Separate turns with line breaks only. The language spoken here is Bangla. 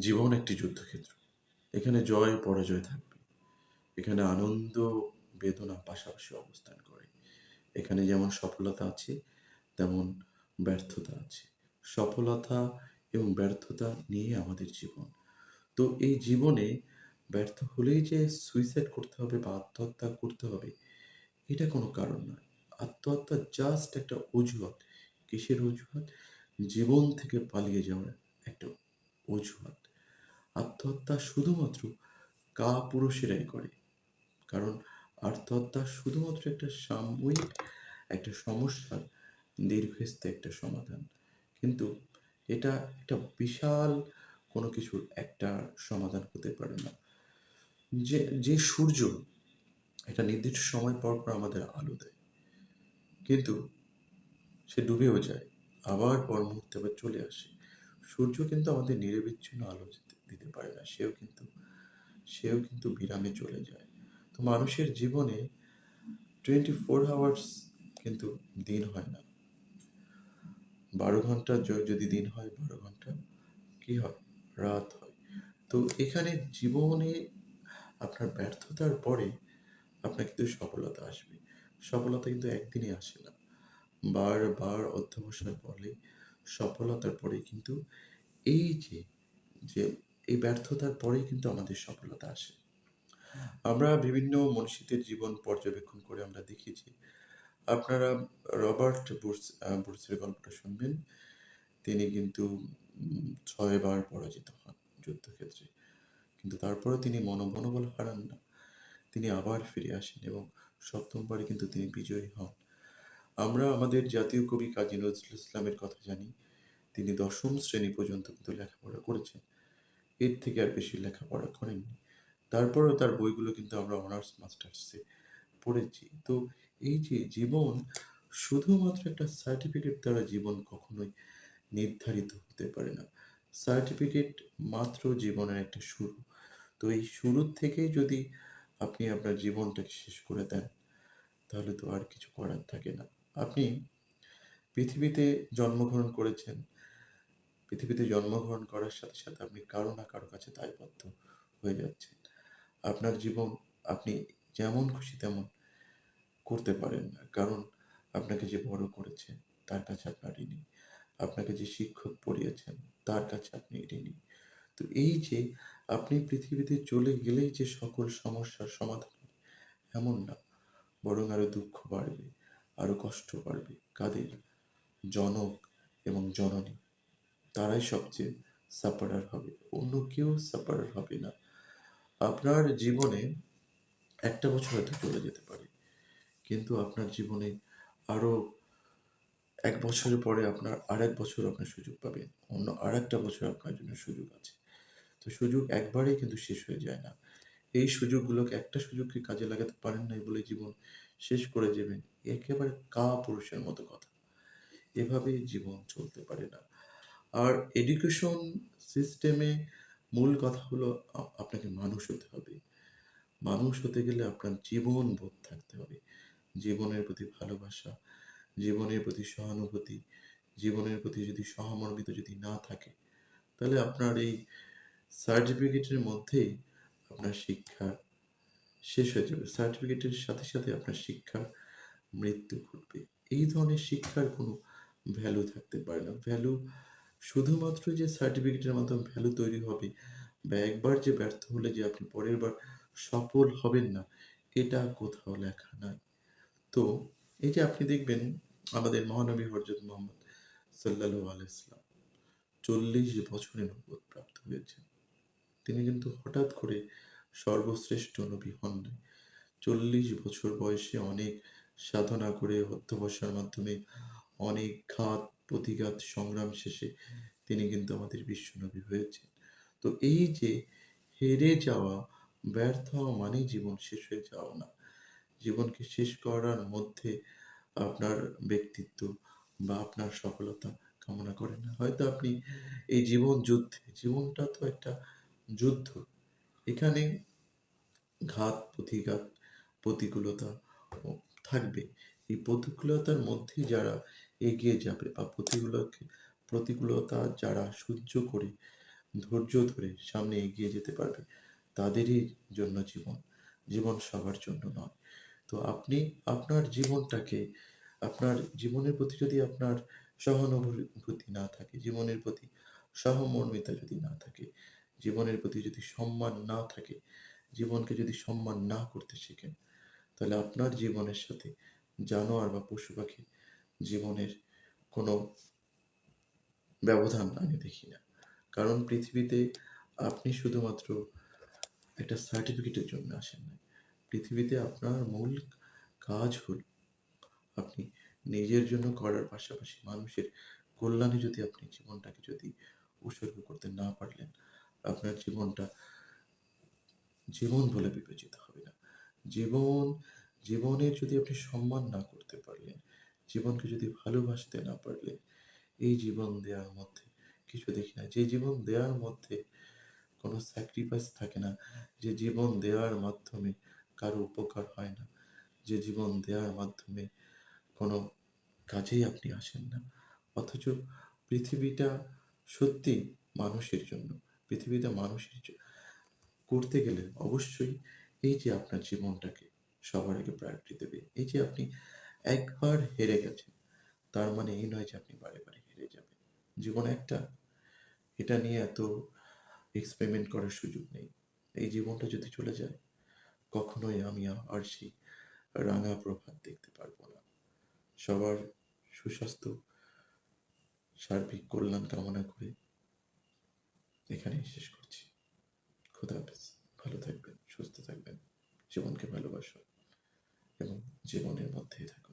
জীবন একটি যুদ্ধক্ষেত্র। এখানে জয়, পরাজয় থাকবে। এখানে আনন্দ, বেদনা পাশাপাশি অবস্থান করে। এখানে যেমন সফলতা আছে, তেমন ব্যর্থতা আছে। সফলতা এবং ব্যর্থতা নিয়ে আমাদের জীবন। তো এই জীবনে ব্যর্থ হলেই যে সুইসাইড করতে হবে বা আত্মহত্যা করতে হবে, এটা কোনো কারণ নয়। আত্মহত্যা জাস্ট একটা অজুহাত। কিসের অজুহাত? জীবন থেকে পালিয়ে যাওয়ার একটা অজুহাত। আত্মহত্যা শুধুমাত্র কা পুরুষেরাই করে। কারণ আত্মহত্যা শুধুমাত্র একটা সাময়িক একটা সমস্যার দীর্ঘস্থায়ী একটা সমাধান। কিন্তু এটা একটা বিশাল কোনো কিছুর একটা সমাধান হতে পারে না। যে যে সূর্য একটা নির্দিষ্ট সময় পর পর আমাদের আলো দেয়। কিন্তু সে ডুবেও যায়, আবার পর মুহূর্তে আবার চলে আসে। সূর্য কিন্তু আমাদের নিরবিচ্ছিন্ন আলো দিতে- পারে না, সেও কিন্তু সেও কিন্তু বিরামে চলে যায়। তো মানুষের জীবনে টোয়েন্টি ফোর আওয়ার্স কিন্তু দিন হয় না। বারো ঘণ্টা যদি দিন হয়, বারো ঘণ্টা কি হয়? রাত হয়। তো এখানে জীবনে আপনার ব্যর্থতার পরে আপনার কিন্তু সফলতা আসবে। সফলতা কিন্তু একদিনে আসে না। বারবার অধ্যবসায় ফলে সফলতার পরে কিন্তু এই যে যে এই ব্যর্থতার পরেই কিন্তু আমাদের সফলতা আসে। আমরা বিভিন্ন মনীষীদের জীবন পর্যবেক্ষণ করে আমরা দেখেছি আপনারা রবার্ট বুর্স বুর্সের গল্পটা শুনবেন। তিনি কিন্তু ছয়বার পরাজিত হন যুদ্ধক্ষেত্রে। কিন্তু তারপরে তিনি মনো মনোবল হারান না। তিনি আবার ফিরে আসেন এবং সপ্তমবারে কিন্তু তিনি বিজয়ী হন। আমরা আমাদের জাতীয় কবি কাজী নজরুল ইসলামের কথা জানি। তিনি দশম শ্রেণি পর্যন্ত কিন্তু লেখাপড়া করেছেন। এর থেকে আর বেশি লেখাপড়া করেননি। তারপরেও তার বইগুলো কিন্তু আমরা অনার্স মাস্টার্সে পড়েছি। তো এই যে জীবন, শুধুমাত্র একটা সার্টিফিকেট দ্বারা জীবন কখনোই নির্ধারিত হতে পারে না। সার্টিফিকেট মাত্র জীবনের একটা শুরু। তো এই শুরুর থেকেই যদি আপনি আপনার জীবনটাকে শেষ করে দেন, তাহলে তো আর কিছু করার থাকে না। আপনি পৃথিবীতে জন্মগ্রহণ করেছেন পৃথিবীতে জন্মগ্রহণ করার সাথে সাথে আপনি কারও না কারও কাছে দায়বদ্ধ হয়ে যাচ্ছেন। আপনার জীবন আপনি যেমন খুশি তেমন করতে পারেন না। কারণ আপনাকে যে বড় করেছে তার কাছে আপনার ঋণী। আপনাকে যে শিক্ষক পড়িয়েছেন, তার কাছে আপনি ঋণী। তো এই যে আপনি পৃথিবীতে চলে গেলেই যে সকল সমস্যার সমাধান এমন না। বরং আরও দুঃখ বাড়বে, আরও কষ্ট বাড়বে। কাদের? জনক এবং জননী। তারাই সবচেয়ে সাপারার হবে। অন্য কেউ সাপারার হবে না। আপনার জীবনে একটা বছর হয়তো চলে যেতে পারে। কিন্তু আপনার জীবনে আরও এক বছরের পরে আপনার আর এক বছর আপনার সুযোগ পাবেন। অন্য আর একটা বছর আপনার জন্য সুযোগ আছে। তো সুযোগ একবারেই কিন্তু শেষ হয়ে যায় না। এই সুযোগগুলোকে একটা সুযোগকে কাজে লাগাতে পারেন না বলে জীবন শেষ করে যাবেন একেবারে কা পুরুষের মতো কথা। এভাবে জীবন চলতে পারে না। আর এডুকেশন সিস্টেমে মূল কথা হলো আপনাকে মানুষ হতে হবে। মানুষ হতে গেলে আপনার জীবন বোধ থাকতে হবে। জীবনের প্রতি ভালোবাসা, জীবনের প্রতি সহানুভূতি, জীবনের প্রতি যদি সহমর্মিত যদি না থাকে, তাহলে আপনার এই সার্টিফিকেটের মধ্যেই আপনার শিক্ষা শেষ হয়ে যাবে। সার্টিফিকেটের সাথে সাথে আপনার শিক্ষার মৃত্যু ঘটবে। এই ধরনের শিক্ষার কোনো ভ্যালু থাকতে পারে না। ভ্যালু শুধুমাত্র যে সার্টিফিকেটের মাধ্যমে ভ্যালু তৈরি হবে বা একবার যে ব্যর্থ হলে যে আপনি পরের বার সফল হবেন না, এটা কোথাও লেখা নাই। তো এই যে আপনি দেখবেন আমাদের মহানবী হরজত মোহাম্মদ সাল্লাল্লাহু আলাইহি সাল্লাম চল্লিশ বছরে নবুয়ত প্রাপ্ত হয়েছেন। তিনি কিন্তু হঠাৎ করে সর্বশ্রেষ্ঠ নবী হন নাই। চল্লিশ বছর বয়সে অনেক সাধনা করে অধ্যবসার মাধ্যমে অনেক ঘাত প্রতিঘাত সংগ্রাম শেষে তিনি কিন্তু আমাদের বিশ্বনবী হয়েছেন। তো এই যে হেরে যাওয়া, ব্যর্থ হওয়া মানেই জীবন শেষ হয়ে যাওয়া না। জীবনকে শেষ করার মধ্যে আপনার ব্যক্তিত্ব বা আপনার সফলতা কামনা করেন না। হয়তো আপনি এই জীবন যুদ্ধে, জীবনটা তো একটা যুদ্ধ। এখানে ঘাত, প্রতিঘাত, প্রতিকূলতা থাকবে। এই প্রতিকূলতার মধ্যে যারা এগিয়ে যাবে বা প্রতিকূলকে প্রতিকূলতা যারা সহ্য করে, ধৈর্য ধরে সামনে এগিয়ে যেতে পারবে, তাদেরই জন্য জীবন। জীবন সবার জন্য নয়। তো আপনি আপনার জীবনটাকে, আপনার জীবনের প্রতি যদি আপনার সহানুভূতি না থাকে, জীবনের প্রতি সহমর্মিতা যদি না থাকে, জীবনের প্রতি যদি সম্মান না থাকে, জীবনকে যদি সম্মান না করতে শেখেন, তাহলে আপনার জীবনের সাথে জানোয়ার বা পশু পাখি জীবনের কোনো ব্যবধান আমি দেখি না। কারণ পৃথিবীতে আপনি শুধুমাত্র একটা সার্টিফিকেটের জন্য আসেন না পৃথিবীতে আপনার মূল কাজ হল আপনি নিজের জন্য করার পাশাপাশি মানুষের কল্যাণে যদি আপনি জীবনটাকে যদি উৎসর্গ করতে না পারলেন, আপনার জীবনটা জীবন বলে বিবেচিত হবে না। জীবন, জীবনের যদি আপনি সম্মান না করতে পারলেন জীবনকে যদি ভালোবাসতে না পারলে এই জীবন দেওয়ার মধ্যে কিছু দেখি না। যে জীবন দেওয়ার মধ্যে কোনো স্যাক্রিফাইস থাকে না, যে জীবন দেওয়ার মাধ্যমে কারও উপকার হয় না, যে জীবন দেওয়ার মাধ্যমে কোনো কাজেই আপনি আসেন না। অথচ পৃথিবীটা সত্যি মানুষের জন্য, পৃথিবীটা মানুষের করতে গেলে অবশ্যই এই যে আপনার জীবনটাকে সবার আগে প্রায়োরিটি দেবে, এই যে আপনি একবার হেরে গেছেন। তার মানে এই নয় যে আপনি বারে বারে হেরে যাবেন। জীবন একটা, এটা নিয়ে এত এক্সপেরিমেন্ট করার সুযোগ নেই। এই জীবনটা যদি চলে যায়, কখনোই আমি আর সেই রাঙা প্রভাত দেখতে পারব না। সবার সুস্বাস্থ্য, সার্বিক কল্যাণ কামনা করে এখানেই শেষ করছি। খোদা হাফেজ। ভালো থাকবেন, সুস্থ থাকবেন, জীবনকে ভালোবাসুন এবং জীবনের মধ্যেই থাকুন।